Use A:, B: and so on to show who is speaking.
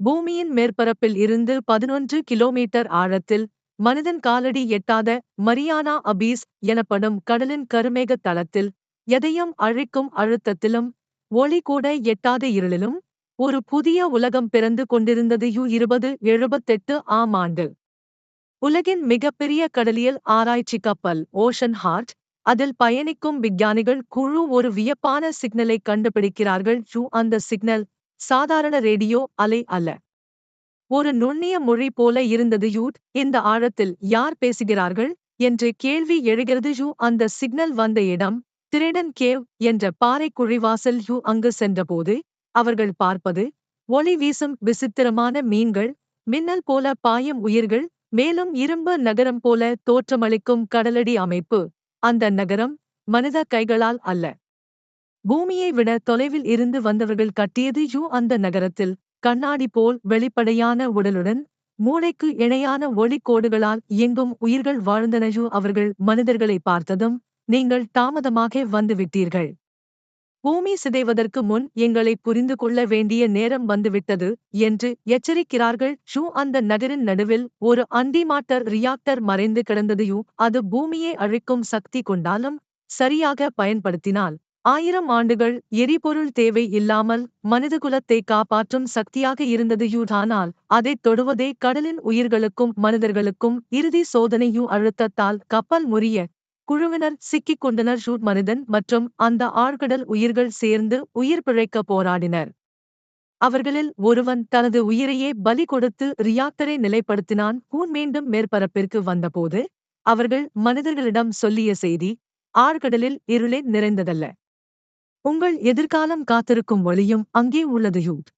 A: பூமியின் மேற்பரப்பில் இருந்து பதினொன்று கிலோமீட்டர் ஆழத்தில் மனிதன் காலடி எட்டாத மரியானா அபீஸ் எனப்படும் கடலின் கருமேக தளத்தில் எதையும் அழிக்கும் அழுத்தத்திலும் ஒளி கூட எட்டாத இருளிலும் ஒரு புதிய உலகம் பிறந்து கொண்டிருந்தது யு இருபது எழுபத்தெட்டு ஆம் ஆண்டு. உலகின் மிகப்பெரிய கடலியல் ஆராய்ச்சி கப்பல் ஓஷன் ஹார்ட் அதில் பயணிக்கும் விஞ்ஞானிகள் குழு ஒரு வியப்பான சிக்னலை கண்டுபிடிக்கிறார்கள் யூ அந்த சிக்னல் சாதாரண ரேடியோ அலை அல்ல. ஒரு நுண்ணிய மொழி போல இருந்தது யூட். இந்த ஆழத்தில் யார் பேசுகிறார்கள்? என்று கேள்வி எழுகிறது யூ. அந்த சிக்னல் வந்த இடம் திரேடன் கேவ் என்ற பாறை குழிவாசல் யூ. அங்கு சென்றபோது அவர்கள் பார்ப்பது ஒளி வீசும் விசித்திரமான மீன்கள் மின்னல் போல பாயும் உயிர்கள் மேலும் இரும்பு நகரம் போல தோற்றமளிக்கும் கடலடி அமைப்பு. அந்த நகரம் மனித கைகளால் அல்ல. பூமியை விட தொலைவில் இருந்து வந்தவர்கள் கட்டியது யூ அந்த நகரத்தில். கண்ணாடி போல் வெளிப்படையான உடலுடன் மூளைக்கு இணையான ஒளிக்கோடுகளால் இயங்கும் உயிர்கள் வாழ்ந்தன யூ அவர்கள் மனிதர்களை பார்த்ததும் நீங்கள் தாமதமாக வந்துவிட்டீர்கள் பூமி சிதைவதற்கு முன் எங்களை புரிந்து கொள்ள வேண்டிய நேரம் வந்துவிட்டது என்று எச்சரிக்கிறார்கள் ஷூ அந்த நகரின் நடுவில் ஒரு அண்டிமாட்டர் ரியாக்டர் மறைந்து கிடந்ததையும் அது பூமியை அழிக்கும் சக்தி கொண்டாலும் சரியாக பயன்படுத்தினால். ஆயிரம் ஆண்டுகள் எரிபொருள் தேவை இல்லாமல் மனிதகுலத்தை காப்பாற்றும் சக்தியாக இருந்தது யூதானால் அதைத் தொடுவதே கடலின் உயிர்களுக்கும் மனிதர்களுக்கும் இறுதி சோதனையு அழுத்தத்தால் கப்பல் முறிய குழுவினர் சிக்கிக் கொண்டனர். ஷூட் மனிதன் மற்றும் அந்த ஆழ்கடல் உயிர்கள் சேர்ந்து உயிர் பிழைக்க போராடினர். அவர்களில் ஒருவன் தனது உயிரையே பலி கொடுத்து ரியாக்டரை நிலைப்படுத்தினான். கூன் மீண்டும் மேற்பரப்பிற்கு வந்தபோது அவர்கள் மனிதர்களிடம் சொல்லிய செய்தி ஆழ்கடலில் இருளே நிறைந்ததல்ல. உங்கள் எதிர்காலம் காத்திருக்கும் வழியும் அங்கே உள்ளது யூத்.